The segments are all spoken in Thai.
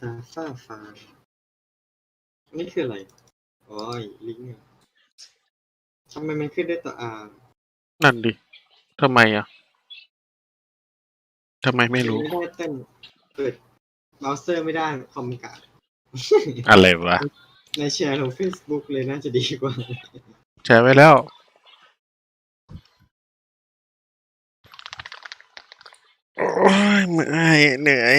ตาฝ้าฟางนี่คืออะไรอ๋อลิงก์อะทำไมมันขึ้นด้วยตัว R นั่นดิทำไมอะทำไมไม่รู้ ไม่ได้เต้นเปิดเบราว์เซอร์ไม่ได้คอมกาดอะไรวะ ในแชร์ลง Facebook เลยน่าจะดีกว่า แชร์ไว้แล้ว โอ้ยเมื่อยเหนื่อย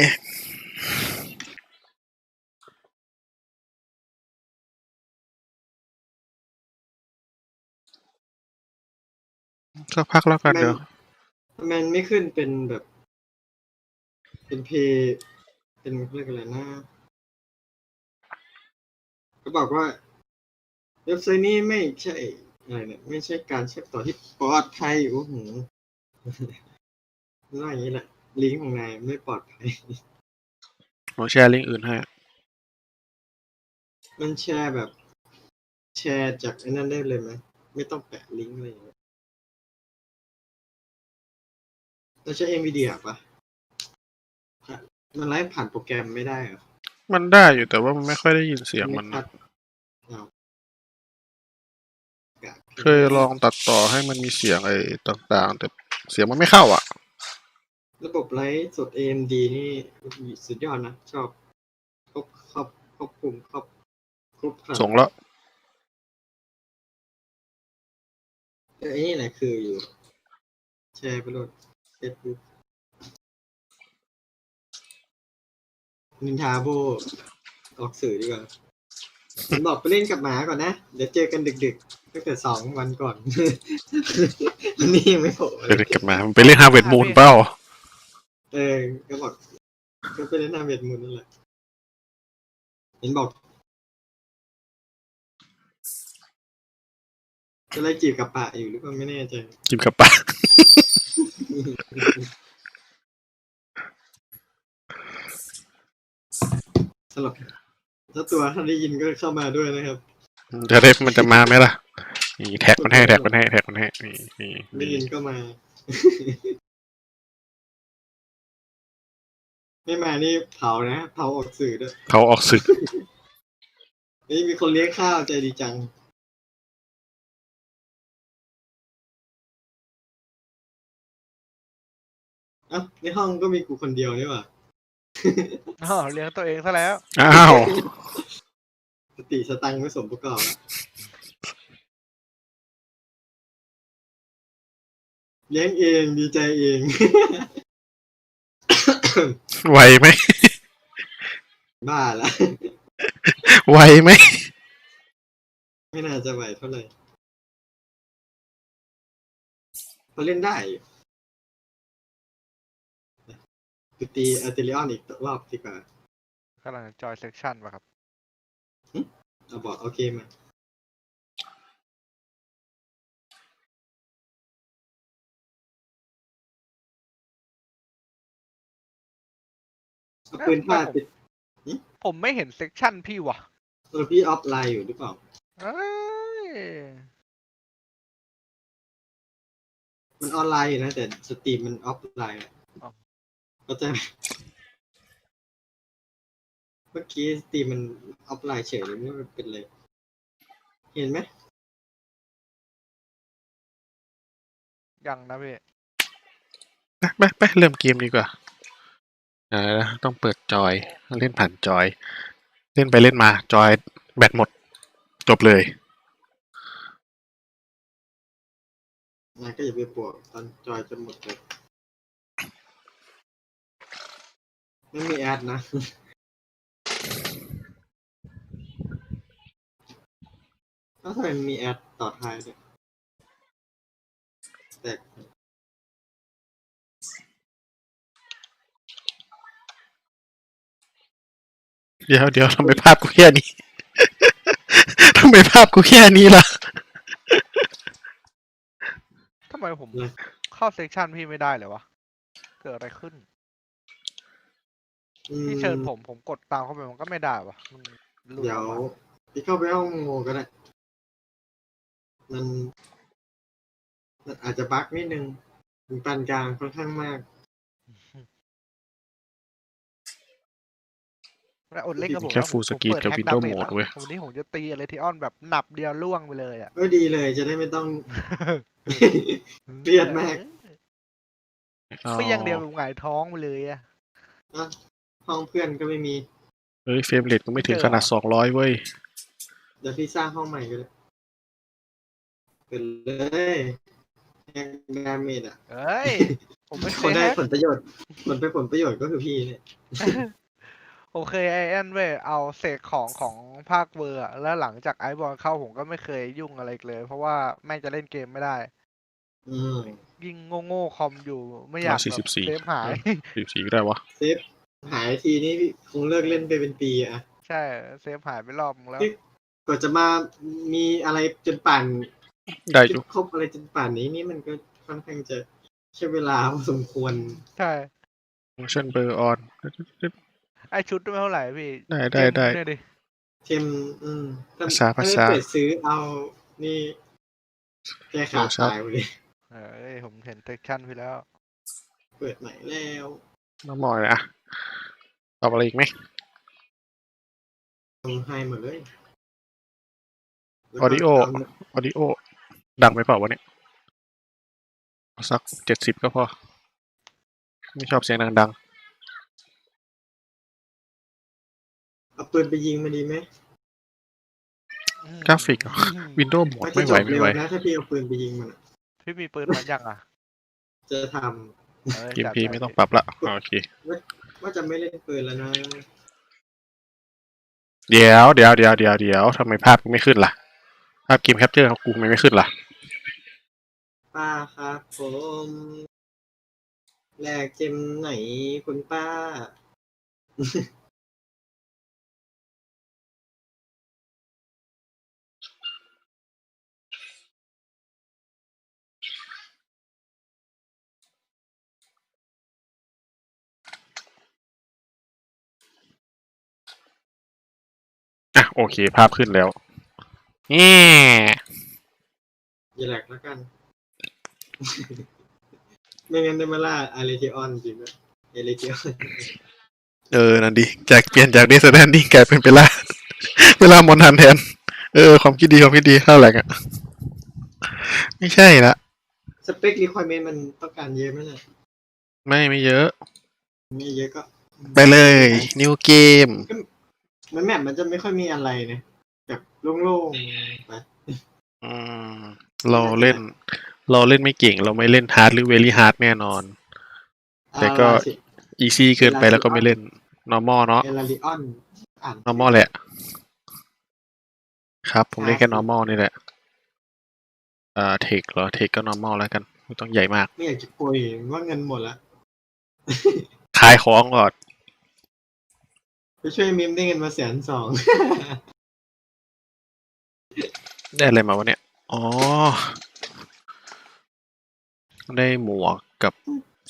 สักพักแล้วกันเดี๋ยวทำไมมันไม่ขึ้นเป็นแบบ เป็นเพย์เป็นเรียกอะไรนะก็บอกว่าเว็บไซต์นี้ไม่ใช่อะไรเนี่ยไม่ใช่การเชื่อมต่อที่ปลอดภัยโอ้โหว่าอย่างนี้แหละ ลิงก์ของนายไม่ปลอดภัยผมแชร์ลิงก์อื่นให้มันแชร์แบบ แชร์จากไอ้นั่นได้เลยไหมไม่ต้องแปะลิงก์อะไรอย่างเงี้ย เราใช้ NVIDIA ปะมันไลฟ์ผ่านโปรแกรมไม่ได้เหรอมันได้อยู่แต่ว่ามันไม่ค่อยได้ยินเสียงมันพันะดเอากะเคยลองตัดต่อให้มันมีเสียงไอ้ต่างๆ แต่เสียงมันไม่เข้าอะ ระบบไลฟ์สด AMD นี่สุดยอดนะ ชอบครบครอบครอบคลุมครอบครบครันส่งแล้วเออไอ้นี่แหละคืออยู่ แชร์ไปโหลด เฟซบุ๊กนินทาโบออกสื่อดีกว่าผมบอกไปเล่นกับหมาก่อนนะ เดี๋ยวเจอกันดึกๆตั้งแต่สองวันก่อน วันนี้ยังไม่โผล่เลเดี๋ยวยกลับมามันไปเล่นฮาร์เวดมูนเปล่าเออก็บอกก็ไปเล่นหน้าเวทมุนนั่นแหละเห็นบอก จะไล่จีบกับปะอยู่หรือเปล่าไม่แน่ใจกินกับปลาสำหรับถ้าตัวท่านได้ยินก็เข้ามาด้วยนะครับ จะได้มันจะมาไหมล่ะนี่แท็กมันให้แท็กมันให้แท็กมันให้นี่นี่ได้นี่ยินก็มา ไม่มานี่เผานะเผาออกสื่อด้วยเขาออกศึก นี่มีคนเลี้ยงข้าวใจดีจัง เอ้าในห้องก็มีกูคนเดียวนี่หว่าอ๋อเลี้ยงตัวเองซะแล้ว อ้าว สติสตังค์ไม่สมประกอบอะเลี้ยงเองดีใจเอง ไหวไหม บ้าละ ไหวไหม ไม่น่าจะไหวเท่าไหร่เขาเล่นได้อยู่ ไปตีอาร์เตลิออนอีกรอบดีกว่ากำลังจอยเซ c ชันป่ะครับเอาบอกโอเคมาเอาปืนพาดติดผมไม่เห็นเซ c ชันพี่ว่ะเออพี่ออฟไลน์อยู่หรือเปล่าเอ้ยมันออนไลน์อยู่นะแต่สตรีมมันออฟไลน์อะ เข้าใจไหมเมื่อกี้สตรีมมันออฟไลน์เฉยเลยไม่รู้มันเป็นเลย เห็นไหมยังนะพี่ไปไปไปเริ่มเกมดีกว่าเออต้องเปิดจอย เล่นผ่านจอย เล่นไปเล่นมา จอยแบตหมด จบเลย นายก็อย่าไปปวดตอนจอยจะหมดเลย ไม่มีแอดนะ แล้วทำไมมันมีแอดต่อท้ายด้วยแต่เดี๋ยวเดี๋ยวทำไมภาพกูแค่นี้ ทำไมภาพกูแค่นี้ล่ะ ทำไมผมเข้าเซ c ชันพี่ไม่ได้เลยวะ เกิดอะไรขึ้น อืมพี่เชิญผมผมกดตามเข้าไปมันก็ไม่ได้วะมันหลุดเดี๋ยอวอกมาพี่เข้าไปห้องโมก็ได้ มันมันอาจจะบั๊กนิดนึงถึงปานกลางค่อนข้างมาก แล้วอดเล่นกับผมแค่ล้ว full ผม screen เปิดกับแฮ็ Windows ดา Mode แล้วเว้ย วันนี้ผมจะตีอะไรที่ออนแบบหนับเดียวล่วงไปเลยอะ ก็ดีเลยจะได้ไม่ต้อง เครียดมากอ๋อไม่ยังเดียวผมหงายท้องไปเลยอะอะ ห้องเพื่อนก็ไม่มี เฮ้ยเฟรมเรทก็ไม่ถึงขนาดสองร้อยเว้ย เดี๋ยวพี่สร้างห้องใหม่ก็ได้เป็นเลยแฮกดาเมจอะเอ้ย ผมไม่เคคนยได้แฮกผลประโยชน์ผลเป็นผลประโยชน์ก็คือพี่เนี่ยผมเคยไอแอนเว้ยเอาเศษของของภาคเวอร์อะแล้วหลังจากไอบอลเข้าผมก็ไม่เคยยุ่งอะไรอีกเลย เพราะว่าแม่งจะเล่นเกมไม่ได้ อืมยิ่งโง่ๆคอมอยู่ไม่อยากแบบ144 เซฟหาย สิบสี่ก็ได้วะเซฟ หายทีนี่คงเลิกเล่นไปเป็นปีอะ ใช่ เซฟหายไปรอบนึงแล้ว กว่าจะมามีอะไรจนป่านได้อยู่ครบอะไรจนป่านนี้นี่มันก็ค่อนข้างจะใช้เวลาพอสมควร ใช่ฟังก์ชันเบอร์ออน ไอชุดไม่เท่าไหร่พี่ได้ได้ได้เกมเนี่ยดิเทมอืมถ้ภาษาถ้ภาษาไม่เปิดซื้อเอานี่แก้ขาดโอ้ชัดตายหมดเลยเอ้ยผมเห็นเทคชั่นพี่แล้ว เปิดใหม่แล้วน้ำมอยอะ ตอบอะไรอีกไหมทำให้หมดเลยแล้วอก็อดิโอเาออดิโอ ดังไปเปล่าวะเนี่ยเอาสักเจ็ดสิบก็พอ ไม่ชอบเสียงดังเอาปืนไปยิงมันดีไหมอืมๆกราฟิกวินโดว์หมดมันจะไม่จไหวบไม่เร็วไหวนะถ้าพี่เอาปืนไปยิงมันอะพี่มีปืนมันยังอะ จะทเอ้ยเกมจัดพีปไม่ต้องพี่ปรับละอ่าโอเคำ ว่าจะไม่เล่นปืนแล้วนะ เดี๋ยวเดี๋ยวเดี๋ยวเดี๋ยวเดี๋ยวทำไมภาพกูไม่ขึ้นล่ะ ภาพเกมแคปเจอร์ของกูทำไมไม่ขึ้นล่ะ ป้าครับผมแลกเจมไหนคุณป้า อะโอเค ภาพขึ้นแล้วแง่อย่าแหลกแล้วกัน ไม่งั้นได้มาล่าอาริเทออนจริงด้วยเอริเทออนเออ นั่นดีจากเปลี่ยนจากเดสแตนดิ้งกลายเป็นเวลาเวลามอนทันแทน เออ ความคิดดี ความคิดดีเท่าไหร่อะ ไม่ใช่ละ สเปครีควอรเมนต์มันต้องการเยอะไหมเนี่ยไม่ไม่เยอะ ไม่เยอะก็ ไปเลย นิวเกม มันแมปมันจะไม่ค่อยมีอะไรนะแบบโล่งๆไปอืมเราเล่น เราเล่นไม่เก่ง เราไม่เล่นฮาร์ดหรือเวลี่ฮาร์ดแน่นอน แต่ก็อาราสิอีซี่เกินไปแล้วก็ไม่เล่น normal เนาะเอลาริออนอ่าน normal แหละ ครับ ผมเล่นแค่ normal นี่แหละอ่าเทคเหรอเทคก็ normal แล้วกัน ไม่ต้องใหญ่มาก ไม่อยากจะคุยว่าเงินหมดละขายของก่อน ไปช่วยมิมได้เงินมาแสนสอง ได้อะไรมาวะเนี่ย อ๋อ ได้หมวกกับ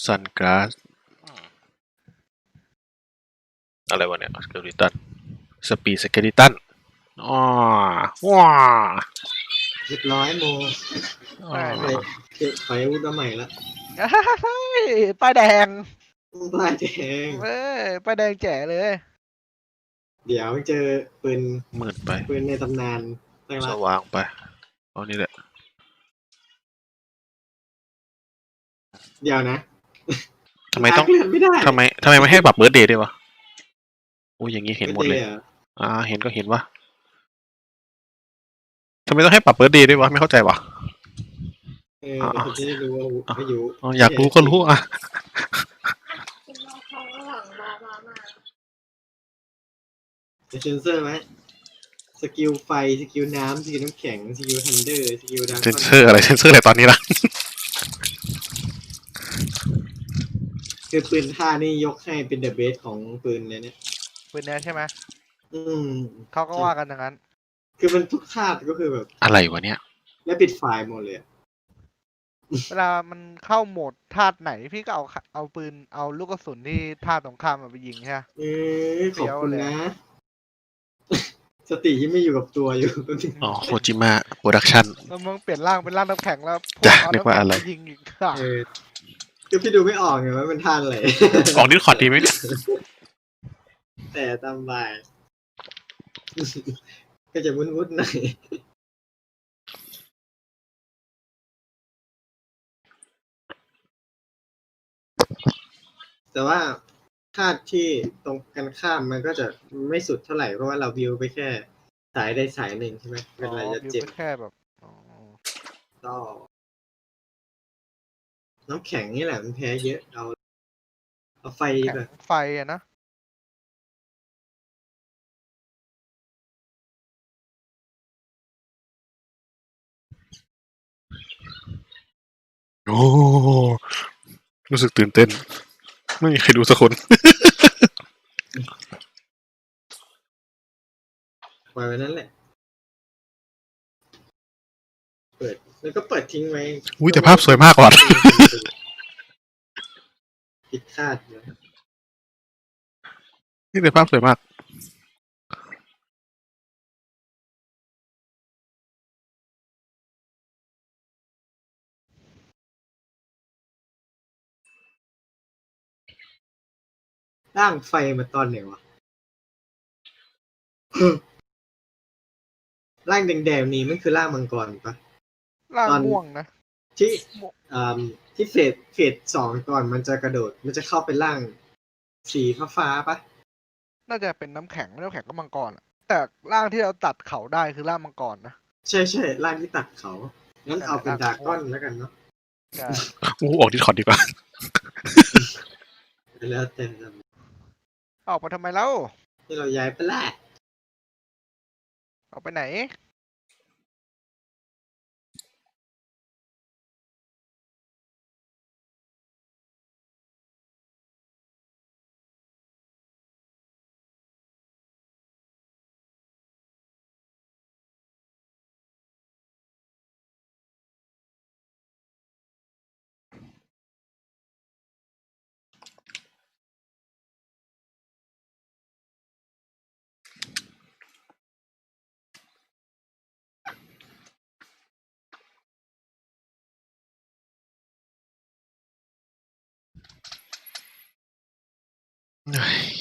ซันก a าส อะไรวะเนี่ยสเกลิตัน สปีดสเกลิตันอ๋อว้าเรียบร้อยโมใช่ไปเก็บไปอาวุธมาใหม่ละเฮ้ยป้ายแดงปลายแดงเอ้ยป้ายแดงแจ๋เลย เดี๋ยวเจอปืนมืดไปปืนในตำนานตั้งสละว่างไปเอานี่แหละ เดี๋ยวนะทำไมต้องเลื่อนไม่ได้ทำไมทำไมไม่ให้ปรับเบิร์ดเดย์ด้วยวะโอ้ยอย่างงี้เห็นหมดเลยไออ่า เห็นก็เห็นวะทำไมต้องให้ปรับเบิร์ดเดย์ด้วยวะไม่เข้าใจวะเออเดี๋ยวผมจะได้รู้ว่าอายุอ๋ออยากรู้ก็รู้อะ คุณน้องเขาระหว่างรอมามา จะเซนเซอร์ไหมสกิลไฟ สกิลน้ำสกิลน้ำแข็ง สกิลทันเดอร์ สกิลดังเซนเซอร์อะไรเซนเซอร์อะไรตอนนี้ล่ะ คือปืนท่านี่ยกให้เป็นเดอะเบสของปืนเลยเนี่ย ปืนเนี้ยใช่ไหมอืม เขาก็ว่ากันอย่างนั้น คือมันทุกธาตุก็คือแบบ อะไรวะเนี่ย และปิดไฟล์หมดเลยอะเวลามันเข้าโหมดธาตุไหนพี่ก็เอาขะเอาปืนเอาลูกกระสุนที่ธาตุตรงข้ามมาไปยิงใช่ไหม เออขอบคุณเฟี้ยวเลยนะ สติที่ไม่อยู่กับตัวอยู่อ๋อโคจิมะโปรดักชั่น แล้วมึงเปลี่ยนร่างเป็นร่างน้ำแข็งแล้วพจ้ะเอนึกว่าอะไรำแข็งมยิงอีกค่ะเออคือพี่ดูไม่ออกไงว่าเป็นท่าตุอะไรออกดิสคอร์ดดีไหมเนี่ยแต่ตามบ่าย ก็จะวุ่นๆหน่อยแต่ว่าคาดที่ตรงกันข้ามมันก็จะไม่สุดเท่าไหร่เพราะว่าเราวิวไปแค่ สายใดสายหนึ่งใช่ไหมเวอ๋อลาจะวิวเจ็บก็แค่แบบอ๋อก็น้ำแข็งนี่แหละมันแพ้เยอะเอาเอาไฟดีแข็กงว่าไฟอะนะโอ้รู้สึกตื่นเต้น ไม่มีใครดูสักคน ปล่อยไว้นั่นแหละ เปิด แล้วก็เปิดทิ้งไว้อุ้ยแต่ภาพสวยมากกว่าผิดคาดเลยนี่แต่ภาพสวยมาก ร่างไฟมาตอนไหนวะร่างแดงๆนี้มันคือร่างมังกรปะร่างตอนม่วงนะที่อ่าที่เฟสเฟสสองก่อนมันจะกระโดด มันจะเข้าเป็นร่างสีฟ้าๆปะน่าจะเป็นน้ำแข็งน้ำแข็งก็มังกรอะแต่ร่างที่เราตัดเขาได้คือร่างมังกรนะใช่ใช่ร่างที่ตัดเขางั้นเอาเป็นดราก้อนแล้วกันเนาะใช่อู้ออกดิสคอร์ดดีกว่าแล้วแต่ ออกมาทำไมเล่าที่เราย้ายไปแหละออกไปไหน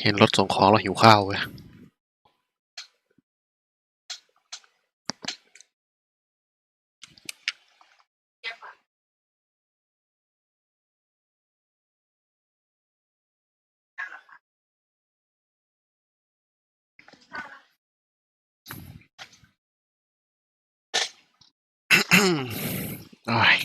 เห็นรถส่งของเราหิวข้าวเว้ยอ้ย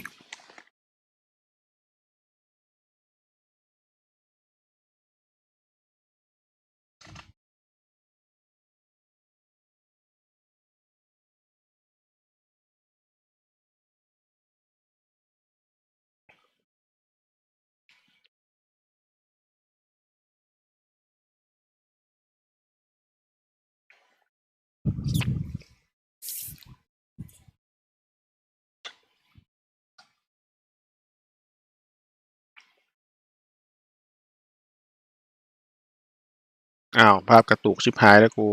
อ้าว ภาพกระตุกชิบหายแล้วกู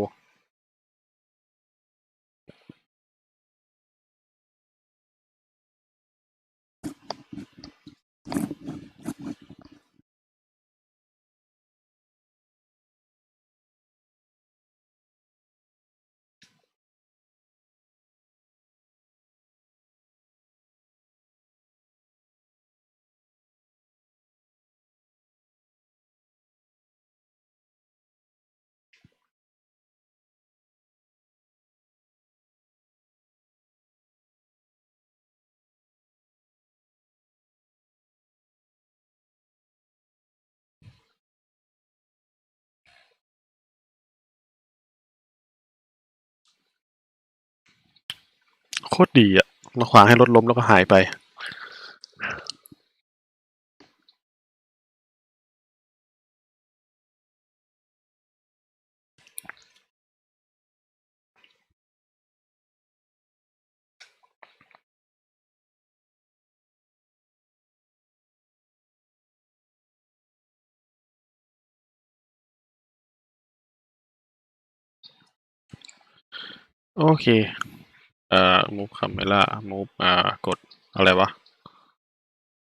โคตรดีอะมาขวางให้รถล้มแล้วก็หายไป โอเค เอ่อ move camera move อ่ากดอะไรวะ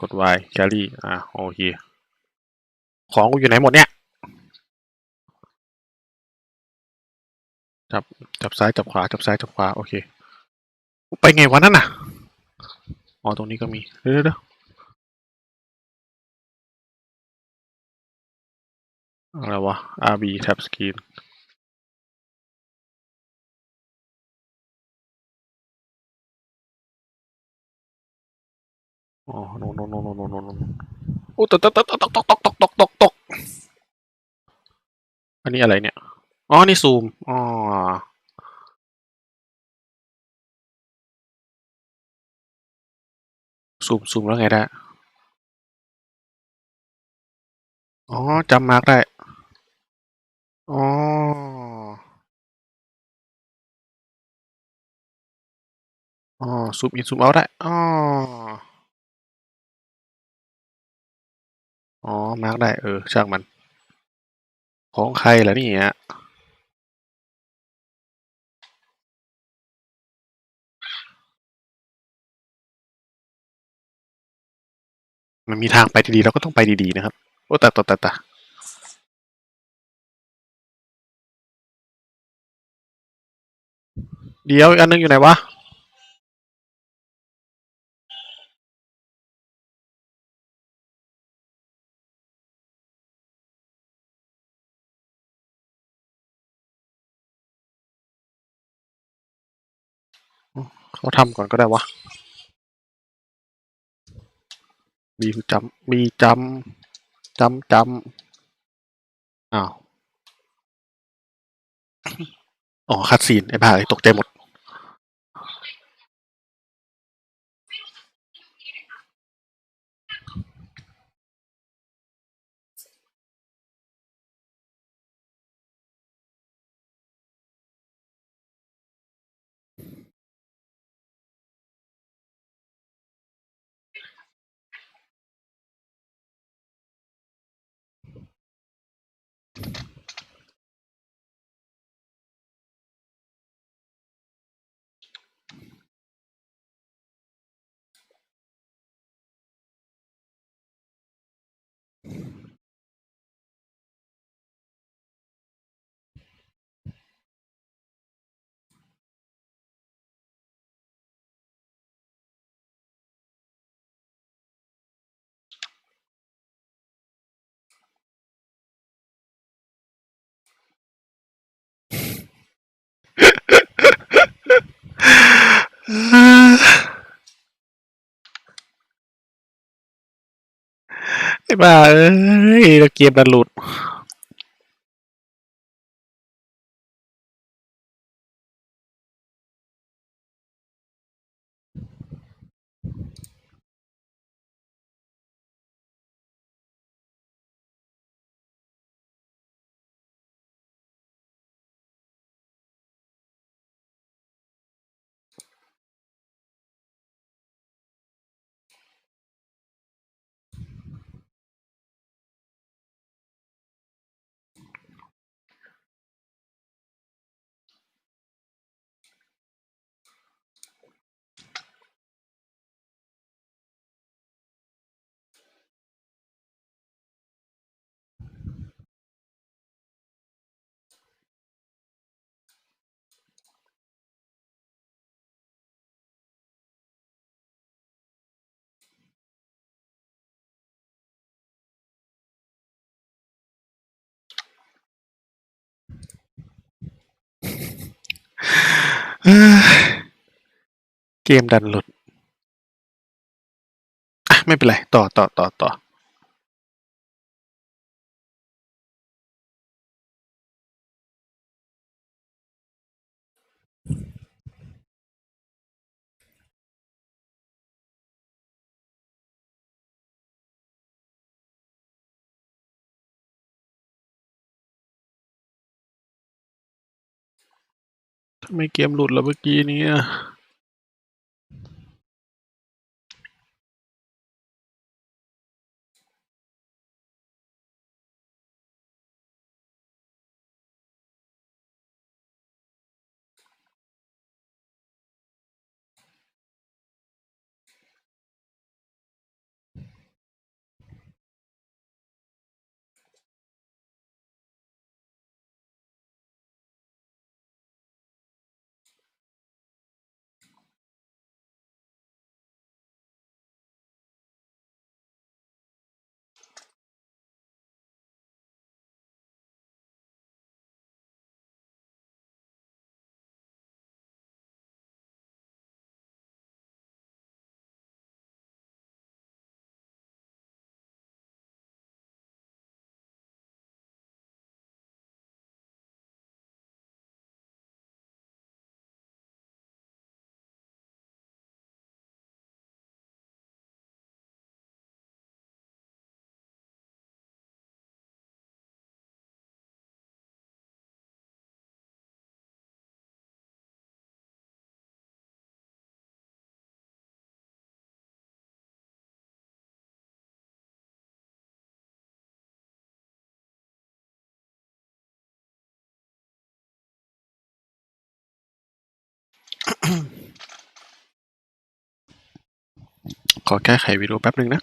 กด Y carry อ่าโอเคของกูอยู่ไหนหมดเนี่ย จับ จับซ้าย จับขวา จับซ้าย จับขวา โอเค ไปไงวะนั่นน่ะ อ๋อ ตรงนี้ก็มี เดี๋ยวเดี๋ยวอะไรวะ RB tab screen อ๋อโนโนโนโนโนโนโนโอ้ตกตกตกตกตกตกตกตกตกตกตกอันนี้อะไรเนี่ย อ๋อ นี่ซูม อ๋อซูมซูมแล้วไงได้ อ๋อจำมาร์กได้ อ๋อ อ๋อซูมอินซูมเอาได้ อ๋อ อ๋อ มาร์กได้ เออ ช่างมัน ของใครล่ะเนี่ยมันมีทางไปดีๆเราก็ต้องไปดีๆนะครับ โอ้ต่แต่แต่แต่เดี๋ยวอีกอันนึงอยู่ไหนวะ เขาทำก่อนก็ได้วะ มีจำมีจำจำจำอ้าว อ๋อคัดซีน ไอ้บ้าไอ้ตกใจหมด ไอ้บ้าเอ้ยแล้วเกมมันหลุด เกมดันหลุด อะ ไม่เป็นไร ต่อต่อต่อต่อ ไมเกมหลุดแล้วเมื่อกี้นี้ ขอแก้ไขวิดีโอแป๊บหนึ่งนะ